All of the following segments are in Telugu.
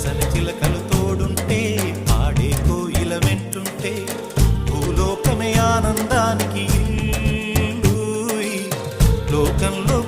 పచ్చని చిలకలు తోడుంటే పాడే కోయిల వెంటుంటే భూలోకమే ఆనందానికి లోకంలో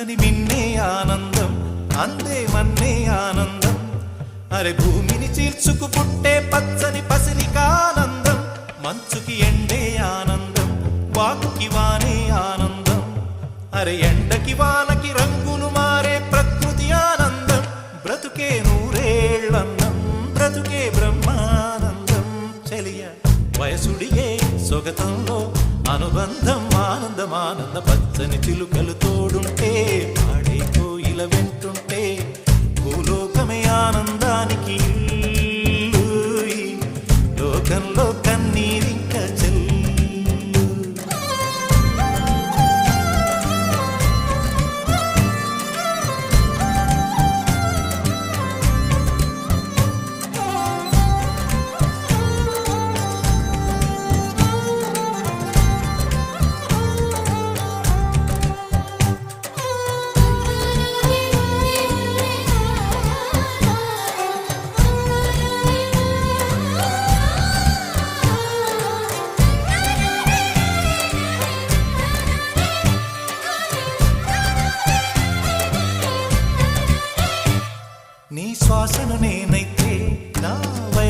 అందని మిన్నే ఆనందం అందే మన్నే ఆనందం. అరే భూమిని చీల్చుకు పుట్టే పచ్చని పసిరికానందం మంచుకి ఎండే ఆనందం వాకుకి వానే ఆనందం. అరే ఎండకి వాన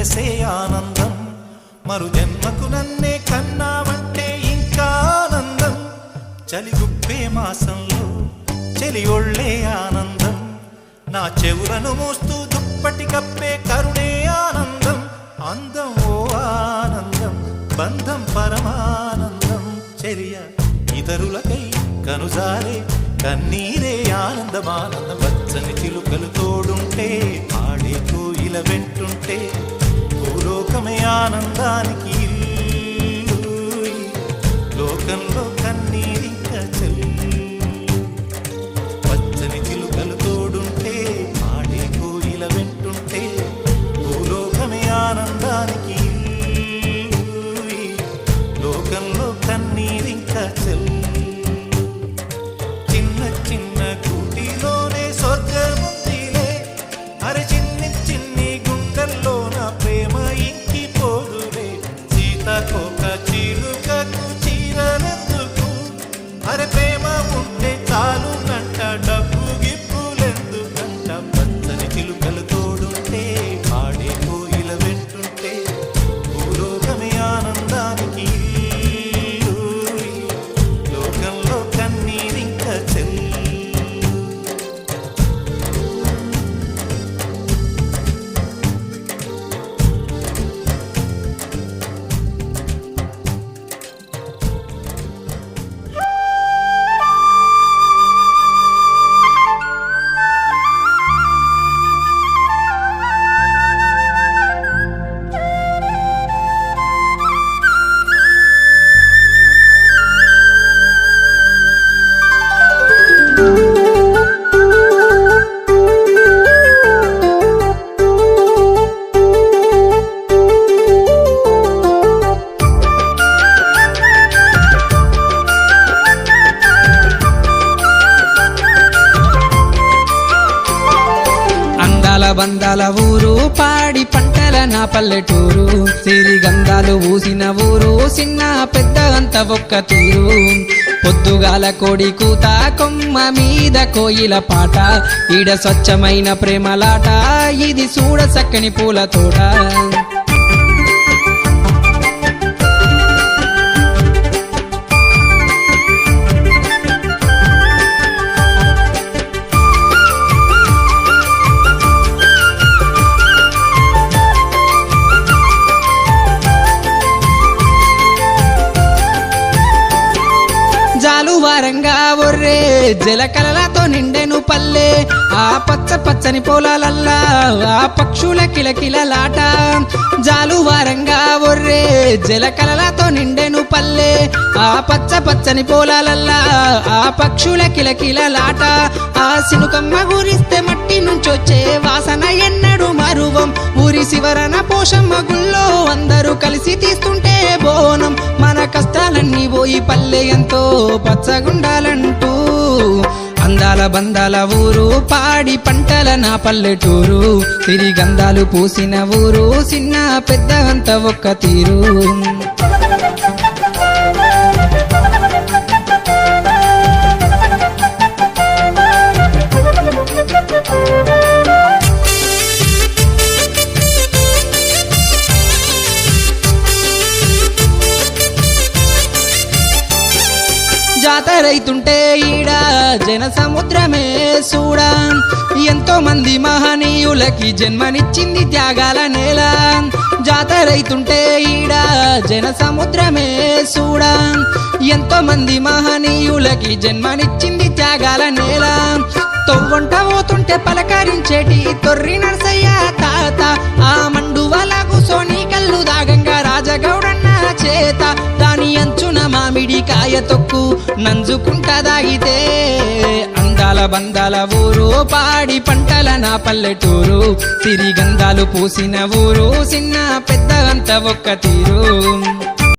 చేసే ఆనందం. మరు జన్మకు నన్నే కన్నావంటే ఇంకా ఆనందం. చలిగుప్పే మాసంలో చెలి ఒళ్ళే ఆనందం. నా చెవులను మోస్తూ దుప్పటి కప్పే కరుణే ఆనందం. అందం ఓ ఆనందం బంధం పరమానందం. చర్య ఇతరులకై కనుజారే కన్నీరే ఆనందమానందం పచ్చని చిలుకలు తోడుంటే ఆడే కోయిల వెంటుంటే భూలోకమే ఆనందానికి బందాల ఊరు పాడి పంటల నా పల్లెటూరు. సిరిగంధాలు ఊసిన ఊరు చిన్న పెద్ద అంత ఒక్క తీరు. పొద్దుగాల కోడి కూత కొమ్మ మీద కోయిల పాట. ఈడ స్వచ్ఛమైన ప్రేమలాట ఇది చూడ చక్కని పూల తోట. జలకలలతో నిండెను పల్లె. ఆ పచ్చ పచ్చని పొలాలల్లా ఆ పక్షుల కిలకిలలాట. జాలువారంగా ఒర్రే జలకలలతో నిండెను పల్లె. ఆ పచ్చ పచ్చని పొలాలల్లా ఆ పక్షుల కిలకిలలాట. ఆ సినుకమ్మ గురిస్తే మట్టి నుంచొచ్చే వాసన ఎన్నడు మరువం. ఊరి శివరన పోషమ్మ గుళ్ళో అందరూ కలిసి తీస్తుంటే బోనం. మన కష్టాలన్నీ పోయి పల్లె ఎంతో పచ్చగుండాలంటూ అందాల బందాల ఊరు పాడి పంటల నా పల్లెటూరు. తిరిగందాలు పూసిన ఊరు చిన్న పెద్ద అంత ఒక్క తీరు. జాతరైతుంటే ఈడ జన సముద్రమే చూడా ఎంతో మంది మహనీయులకి జన్మనిచ్చింది త్యాగాల నేల. జాతరైతుంటే ఈడ జన సముద్రమే చూడా ఎంతో మంది మహనీయులకి జన్మనిచ్చింది త్యాగాల నేల. తొవ్వంట పోతుంటే పలకరించేటి తొర్రి నరసయ్య తాత. ఆ మండువల కూసోని కళ్ళు దాగంగా రాజగౌడన్న చేత. కాయ తొక్కు నంజుకుంటా దాగితే అందాల బందాల ఊరు పాడి పంటల నా పల్లెటూరు. సిరిగంధాలు పూసిన ఊరు చిన్న పెద్ద అంత ఒక్క తీరు.